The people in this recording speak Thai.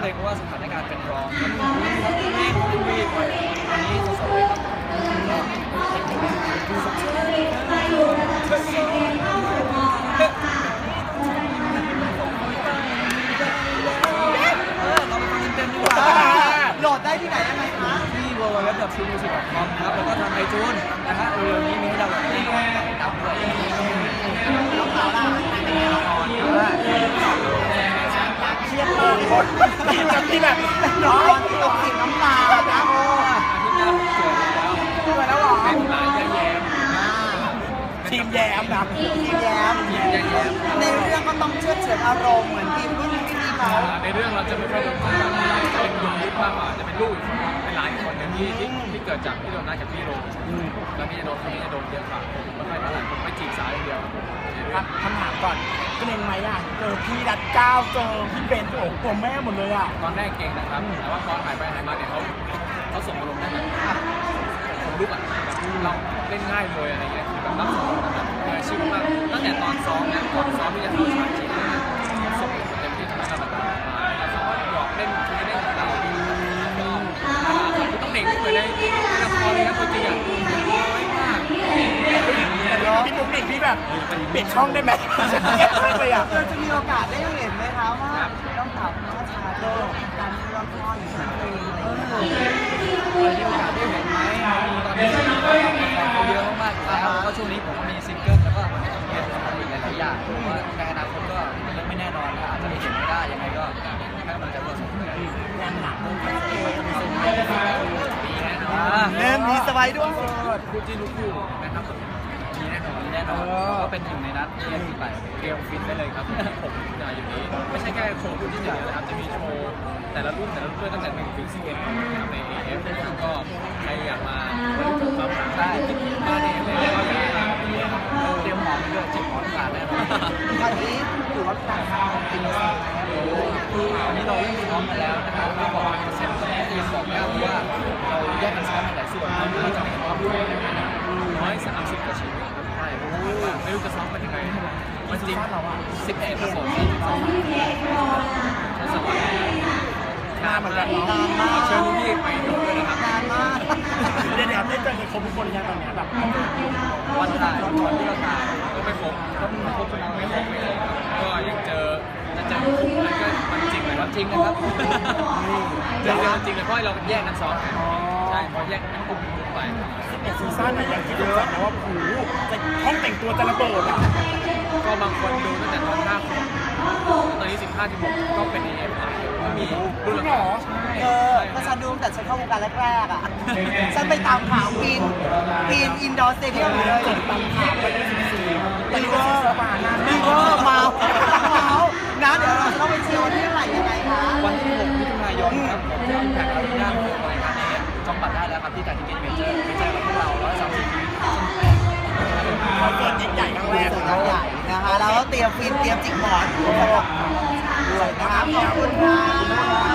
เลยเพราะว่าสถานการณ์เป็นรองครับเขาเล่นเขาเล่นวีบ่อยวันนี้สดๆเลยครับเออเราไปฟังเต็มๆดีกว่าโหลดได้ที่ไหนยังไงคะที่ www.truemusic.com ครับแล้วก็ทางไอจูนนะฮะเร็วๆนี้มีให้เราแบบนี้ดับด้วยน้องสาวล่ะเป็น ที่แบบน้อยตกสิน้ำตานะโอ้อาทิตย์หน้าผมเกิดแล้วด้วยแล้วหรอเป็นหลานยายแย้มทีมแย้มนะทีมแย้มทีมยายแย้มในเรื่องก็ต้องเชื่อเฉือนอารมณ์เหมือนทีมรุ่นพี่เขาในเรื่องเราจะไม่ค่อยโดนตัวจะเป็นดวงยุทธมากกว่าจะเป็นลูกอีก ที่ที่ที่เกิดจากที่โดนน้ากับพี่โรแล้วพี่จะโดนคนนี้จะโดนเยอะกว่าผมไม่ค่อยเท่าไหร่ผมไม่จีบสาวอย่างเดียวครับคำถามก่อนเกรงไหมอะเจอพี่รัดเก้าเจอพี่เบนโอ้โหตัวแม่หมดเลยอะตอนแรกเก่งนะครับแต่ว่าพอถ่ายไปถ่ายมาเนี่ยเขาเขาส่งอารมณ์ได้แบบผมลุกอะแบบเราเล่นง่ายเลยอะไรเงี้ยคือแบบรับส่งแบบมืออาชีพมากตั้งแต่ตอนซ้อมนะก่อนซ้อมที่จะเข้าฉากจริงเนี่ยเขาส่ง ต้อเด็กเหมือนในละครเลยนะตัวจริงอะน้อยมากพี่ตุ๊กนิกพี่แบบปลี่ยนช่องได้ไหมเลยอะเราจะมีโอกาสได้เห็นไหมคะว่าต้องถามว่าชาโดการที่เราพ่ออยู่ที่เพลงอะไรอย่างเงี้ยเรามีโอกาสได้เห็นไหมตอนนี้เขาเยอะมากๆอยู่แล้วแล้วก็ช่วงนี้ผมก็มีซิงเกิลแล้วก็เรียนทำอีกหลายๆอย่างผมว่าในอนาคตก็ยังไม่แน่นอนนะอาจจะได้เห็นไม่ได้ยังไงก็ให้กำลังใจพวกเราสองคน งานหนักเลยครับ ปีแน่นอน เล่นมีสบายด้วยคู่จิ้นลูกคู่นะครับผมมีแน่นอนมีแน่นอนก็เป็นหนึ่งในนั้นที่ที่ไปเตรียมฟิตได้เลยครับผมจะอยู่นี้ไม่ใช่แค่โชว์คู่จิ้นอย่างเดียวนะครับจะมีโชว์แต่ละรุ่นแต่ละรุ่นด้วยตั้งแต่หนึ่งถึงสิบเอ็ดนะครับใน AF ก็ใครอยากมาบรรลุความฝันได้ที่บ้านเองเลยก็อยากให้มาที่นี่ครับเตรียมหอมด้วยจิบหอมขาดแน่นอนอันนี้ถือว่าการทำจริงคือวันนี้เราเริ่มซ้อมมาแล้วนะครับไม่บอกเป็นเปอร์เซ็นต์ที่ยังบอกไม่ได้ว่า มันจริงสิบเอ็ดครับผมสิบสองทศวรรษนานเหมือนกันเนาะนานมากเชิญพี่ไปดูด้วยนะครับนานมากเดี๋ยวเดี๋ยวได้เจอกันครบทุกคนยังตอนเนี้ยแบบวันถ่ายวันที่เราถ่ายก็ไม่ครบก็ไม่ครบไม่ครบไม่ครบครับก็ยังเจอจะเจอคุกแล้วก็มันจริงเลยครับจริงนะครับเจอจริงเลยเพราะเราแยกกันซ้อมกันใช่พอแยกกันกลุ่มกลุ่มไปเอ็ดซีซั่นอะยังคิดอยู่นะว่าโอ้โหจะห้องแต่งตัวจะระเบิดอะ ก็บางคนดูตั้งแต่ตอนห้าขวบตอนนี้สิบห้าที่ผมก็เป็น AF ก็มีรุ่นจริงละเหรอเออก็ฉันดูตั้งแต่ฉันเข้าวงการแรกๆอะ ฉันไปตามข่าวปีนปีนอินดอร์สเตเดียมอยู่เลยตามข่าวไปที่สิบสี่ตอนนี้ก็สบายนะมีเวอร์ รียมฟินเตรียมจิกหมอนด้วยนะครับขอบคุณค่ะ